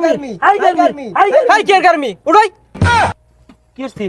গার্মি হাই গার্মি হাই হাই কে গার্মি? উড়াই কি হচ্ছে